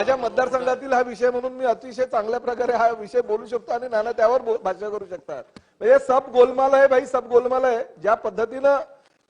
माझ्या मतदारसंघातील हा विषय म्हणून मी अतिशय चांगल्या प्रकारे हा विषय बोलू शकतो आणि नाना त्यावर भाष्य करू शकतात. म्हणजे सब गोलमाल आहे भाई सब गोलमाल आहे. ज्या पद्धतीनं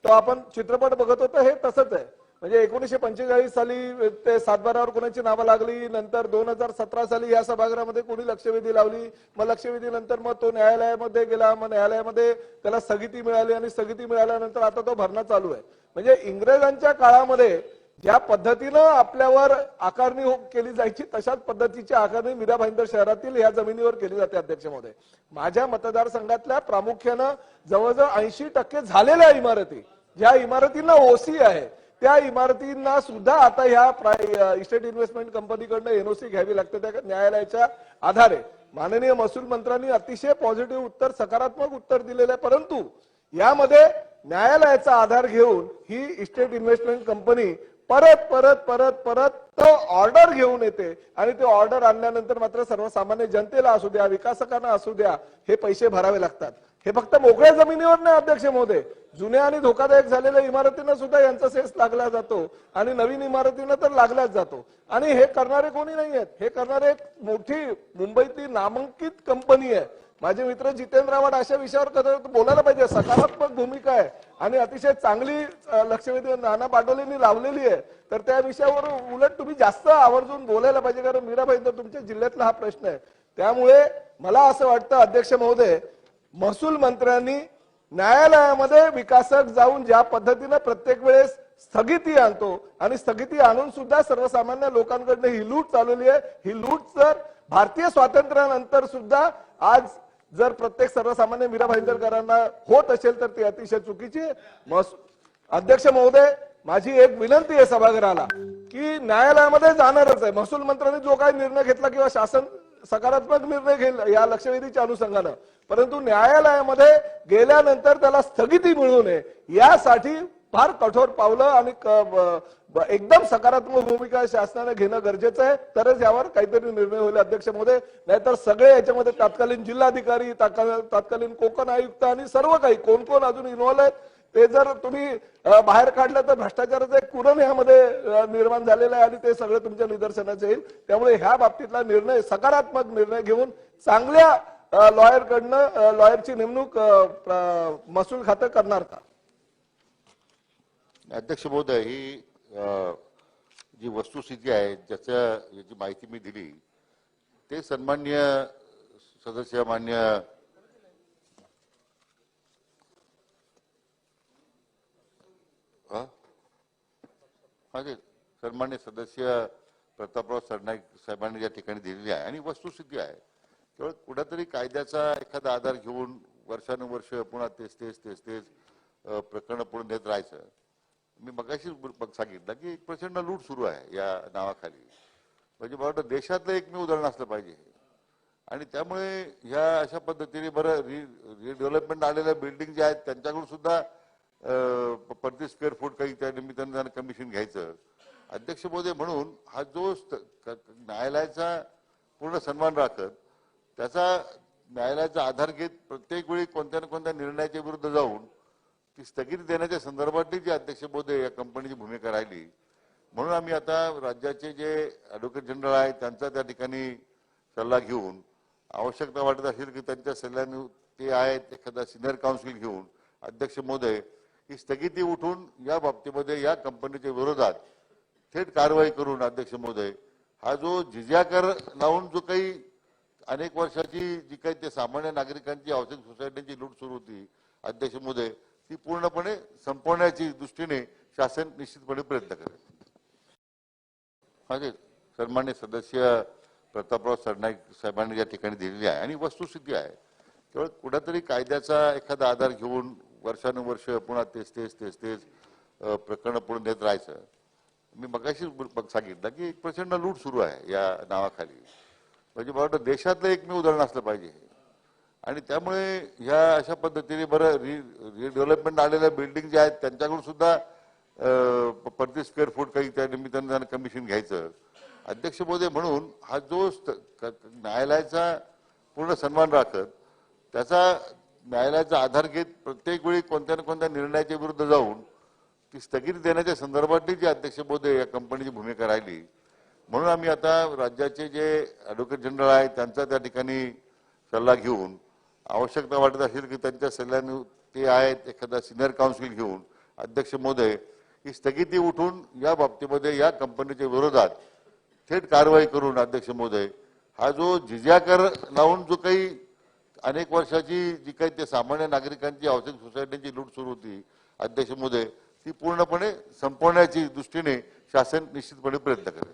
तो आपण चित्रपट बघत होतो हे तसंच आहे. म्हणजे एकोणीशे पंचेचाळीस साली ते सातबारावर कोणाची नावं लागली नंतर दोन हजार सतरा साली या सभागृहामध्ये कोणी लक्षवेधी लावली मग लक्षवेधी नंतर मग तो न्यायालयामध्ये गेला मग न्यायालयामध्ये त्याला स्थगिती मिळाली आणि स्थगिती मिळाल्यानंतर आता तो भरणा चालू आहे. म्हणजे इंग्रजांच्या काळामध्ये ज्या पद्धतीनं आपल्यावर आकारणी हो- केली जायची तशाच पद्धतीची आकारणी मीरा भाईंदर शहरातील या जमिनीवर केली जाते अध्यक्ष महोदय माझ्या मतदारसंघातल्या प्रामुख्यानं जवळजवळ ऐंशी टक्के झालेल्या इमारती ज्या इमारतींना ओसी आहे त्या इमारतींना सुद्धा आता ह्या इस्टेट इन्व्हेस्टमेंट कंपनीकडनं एनओसी घ्यावी लागते. त्या न्यायालयाच्या आधारे माननीय महसूल मंत्र्यांनी अतिशय पॉझिटिव्ह उत्तर सकारात्मक उत्तर दिलेलं आहे. परंतु यामध्ये न्यायालयाचा आधार घेऊन ही इस्टेट इन्व्हेस्टमेंट कंपनी परत परत परत परत तो ऑर्डर घेऊन येते. आणि ते ऑर्डर आणल्यानंतर मात्र सर्वसामान्य जनतेला असू द्या विकासकांना असू द्या हे पैसे भरावे लागतात. हे फक्त मोकळ्या जमिनीवर नाही अध्यक्ष महोदय. जुन्या आणि धोकादायक झालेल्या इमारतींना सुद्धा यांचा सेस लागला जातो. आणि नवीन इमारतींना तर लागलाच जातो. आणि हे करणारे कोणी नाही आहेत हे करणारे एक मोठी मुंबईतली नामांकित कंपनी आहे. माझे मित्र जितेंद्र आव्हाड अशा विषयावर कदा बोलायला पाहिजे. सकारात्मक भूमिका आहे. आणि अतिशय चांगली लक्षवेधी नाना पाटोलेंनी लावलेली आहे. तर त्या विषयावर उलट तुम्ही जास्त आवर्जून बोलायला पाहिजे. कारण मीराबाई तर तुमच्या जिल्ह्यातला हा प्रश्न आहे. त्यामुळे मला असं वाटतं अध्यक्ष महोदय महसूल मंत्र्यांनी न्यायालयामध्ये विकासक जाऊन ज्या पद्धतीनं प्रत्येक वेळेस स्थगिती आणतो आणि स्थगिती आणून सुद्धा सर्वसामान्य लोकांकडनं ही लूट चालवली आहे. ही लूट जर भारतीय स्वातंत्र्यानंतर सुद्धा आज जर प्रत्येक सर्वसामान्य मीरा भाईंदरकरांना होत असेल तर ती अतिशय चुकीची. अध्यक्ष महोदय माझी एक विनंती आहे सभागृहाला की न्यायालयामध्ये जाणारच आहे. महसूल मंत्र्यांनी जो काही निर्णय घेतला किंवा शासन सकारात्मक निर्णय घेईल या लक्षवेधीच्या अनुषंगानं परंतु न्यायालयामध्ये गेल्यानंतर त्याला स्थगिती मिळू नये यासाठी फार कठोर पावलं आणि एकदम सकारात्मक भूमिका शासनाने घेणं गरजेचं आहे. तरच यावर काहीतरी निर्णय होईल अध्यक्ष महोदय. नाहीतर सगळे याच्यामध्ये तात्कालीन जिल्हाधिकारी तात्कालीन कोकण आयुक्त आणि सर्व काही कोण कोण अजून इन्व्हॉल्व आहेत ते जर तुम्ही बाहेर काढलं तर भ्रष्टाचाराचं एक कुरण यामध्ये निर्माण झालेलं आहे आणि ते सगळं तुमच्या निदर्शनाचं येईल. त्यामुळे ह्या बाबतीतला निर्णय सकारात्मक निर्णय घेऊन चांगल्या लॉयर कडनं लॉयरची नेमणूक महसूल खातं करणार का? अध्यक्ष महोदय ही जी वस्तुस्थिती आहे ज्याच्या याची माहिती मी दिली ते सन्मान्य सदस्य मान्य हा? ते सन्मान्य सदस्य प्रतापराव सरनाईक साहेबांनी या ठिकाणी दिलेली आहे आणि वस्तुस्थिती आहे केवळ कुठेतरी कायद्याचा एखादा आधार घेऊन वर्षानुवर्ष पुन्हा तेच तेच तेच तेच प्रकरण प्रकरणं पुढे नेत राहायचं मी मगाशीच सांगितलं की एक प्रचंड लूट सुरू आहे या नावाखाली. म्हणजे मला वाटतं देशातलं एक मी उदाहरण असलं पाहिजे. आणि त्यामुळे ह्या अशा पद्धतीने बरं रि रिडेव्हलपमेंट आलेल्या बिल्डिंग ज्या आहेत त्यांच्याकडून सुद्धा अं, प- स्क्वेअर फूट काही त्या निमित्तानं त्यांना कमिशन घ्यायचं. अध्यक्ष मोदय म्हणून हा जो क- न्यायालयाचा पूर्ण सन्मान राखत त्याचा न्यायालयाचा आधार घेत प्रत्येक वेळी कोणत्या ना कोणत्या निर्णयाच्या विरुद्ध जाऊन ती स्थगिती देण्याच्या संदर्भातली जी अध्यक्ष बोधे या कंपनीची भूमिका राहिली म्हणून आम्ही आता राज्याचे जे ॲडव्होकेट जनरल आहेत त्यांचा त्या ठिकाणी सल्ला घेऊन आवश्यकता वाटत असेल की त्यांच्या सल्ल्याने ते आहेत एखादा सिनियर काउन्सिल घेऊन अध्यक्ष मोदे ही स्थगिती उठून या बाबतीमध्ये या कंपनीच्या विरोधात थेट कारवाई करून अध्यक्ष मोदे हा जो जिजिया कर लावून जो काही अनेक वर्षाची जी काही ते सामान्य नागरिकांची हाऊसिंग सोसायटीची लूट सुरू होती अध्यक्ष मोदे ती पूर्णपणे संपवण्याची दृष्टीने शासन निश्चितपणे प्रयत्न करेल. माझे सन्मान्य सदस्य प्रतापराव सरनाईक साहेबांनी या ठिकाणी दिलेली आहे आणि वस्तुस्थिती आहे. केवळ कुठेतरी कायद्याचा एखादा आधार घेऊन वर्षानुवर्ष पुन्हा तेच तेच तेच तेच प्रकरण प्रकरणं पुढे देत राहायचं. मी मगाशीच सांगितलं की एक प्रचंड लूट सुरू आहे या नावाखाली. म्हणजे मला वाटतं देशातलं एकमेव उदाहरण असलं पाहिजे. आणि त्यामुळे ह्या अशा पद्धतीने बरं रि रिडेव्हलपमेंट आलेल्या बिल्डिंग ज्या आहेत त्यांच्याकडून सुद्धा अं, प- स्क्वेअर फूट काही त्या निमित्तानं त्यांना कमिशन घ्यायचं. अध्यक्ष महोदय म्हणून हा जो क- न्यायालयाचा पूर्ण सन्मान राखत त्याचा न्यायालयाचा आधार घेत प्रत्येक वेळी कोणत्या ना कोणत्या निर्णयाच्या विरुद्ध जाऊन ती स्थगिती देण्याच्या संदर्भातली जी अध्यक्ष महोदय या कंपनीची भूमिका राहिली म्हणून आम्ही आता राज्याचे जे ॲडव्होकेट जनरल आहेत त्यांचा त्या ठिकाणी सल्ला घेऊन आवश्यकता वाटत असेल की त्यांच्या सल्ल्याने ते आहेत एखादा सिनियर काउन्सिल घेऊन अध्यक्ष महोदय ही स्थगिती उठून या बाबतीमध्ये या कंपनीच्या विरोधात थेट कारवाई करून अध्यक्ष महोदय हा जो जिज्या लावून जो काही अनेक वर्षाची जी काही ते सामान्य नागरिकांची हाऊसिंग सोसायटीची लूट सुरू होती अध्यक्ष महोदय ती पूर्णपणे संपवण्याची दृष्टीने शासन निश्चितपणे प्रयत्न करेल.